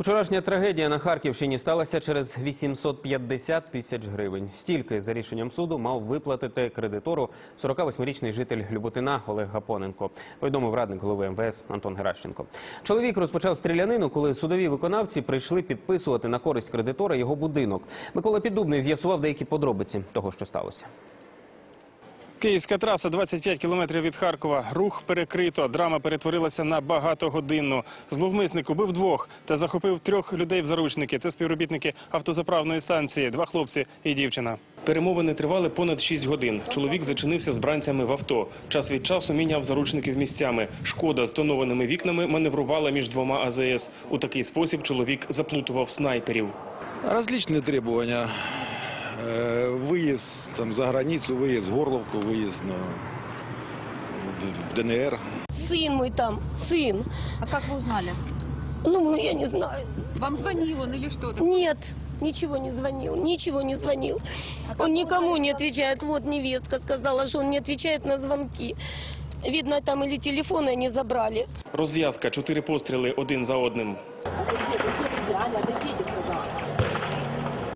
Вчорашня трагедія на Харківщині сталася через 850 тисяч гривень. Стільки за рішенням суду мав виплатити кредитору 48-річний житель Люботина Олег Гапоненко. Повідомив радник голови МВС Антон Геращенко. Чоловік розпочав стрілянину, коли судові виконавці прийшли підписувати на користь кредитора його будинок. Микола Піддубний з'ясував деякі подробиці того, що сталося. Київська траса 25 кілометрів від Харкова. Рух перекрито. Драма перетворилася на багатогодинну. Зловмисник убив двох та захопив трьох людей в заручники. Це співробітники автозаправної станції, два хлопці і дівчина. Перемовини тривали понад 6 годин. Чоловік зачинився з бранцями в авто. Час від часу міняв заручників місцями. Шкода з тонованими вікнами маневрувала між двома АЗС. У такий спосіб чоловік заплутував снайперів. Различные требования. Э, Выезд там, за границу, выезд в Горловку, выезд ну, в- в ДНР. Сын мой там, сын. А как вы узнали? Ну, я не знаю. Вам звонил он или что-то? Нет, ничего не звонил, ничего не звонил. Он никому не отвечает. Вот невестка сказала, что он не отвечает на звонки. Видно, там или телефоны они забрали. Розв'язка, чотири постріли один за одним.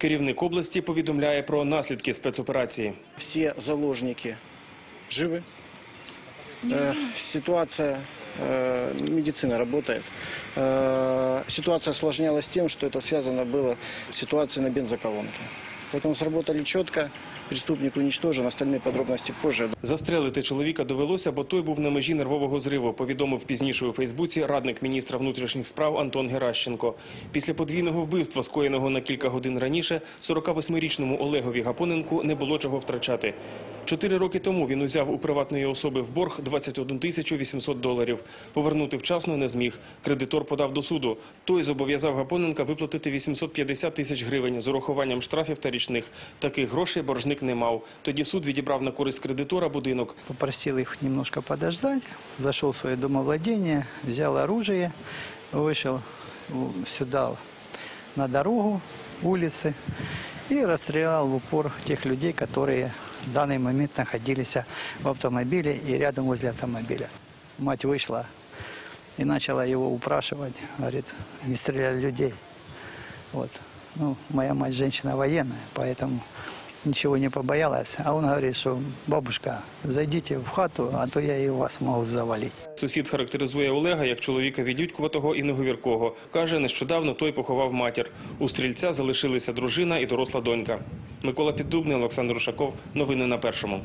Керівник області повідомляє про наслідки спецоперації. все заложники живы. Э, ситуация, э, медицина работает. Э, ситуация осложнялась тем, что это связано было с ситуацией на бензоколонке. Поэтому сработали четко, преступник уничтожен, остальные подробности позже. Застрелити чоловіка довелося, бо той був на межі нервового зриву, повідомив пізніше у Фейсбуці радник міністра внутрішніх справ Антон Геращенко. Після подвійного вбивства, скоєного на кілька годин раніше, 48-річному Олегові Гапоненку не було чого втрачати. Чотири роки тому він узяв у приватної особи в борг 21 тисячу 800 доларів. Повернути вчасно не зміг. Кредитор подав до суду. Той зобов'язав Гапоненка виплатити 850 тисяч гривень з урахуванням штрафів та річних. Таких грошей боржник не мав. Тоді суд відібрав на користь кредитора будинок. Попросил их немножко подождать, зашел в свое домовладение, взял оружие, вышел у- сюда на дорогу, улицы и расстрелял в упор тех людей, которые в данный момент находились в автомобиле и рядом возле автомобиля. Мать вышла и начала его упрашивать, говорит, не стреляли людей. Вот. Ну, моя мать женщина военная, поэтому ничего не побоялась. А он говорит, что бабушка, зайдите в хату, а то я и вас могу завалить. Сусід характеризує Олега як чоловіка відютькуватого і неговіркого. Каже, нещодавно той поховав матір. У стрільця залишилися дружина і доросла донька. Микола Піддубний, Олександр Ушаков. Новини на першому.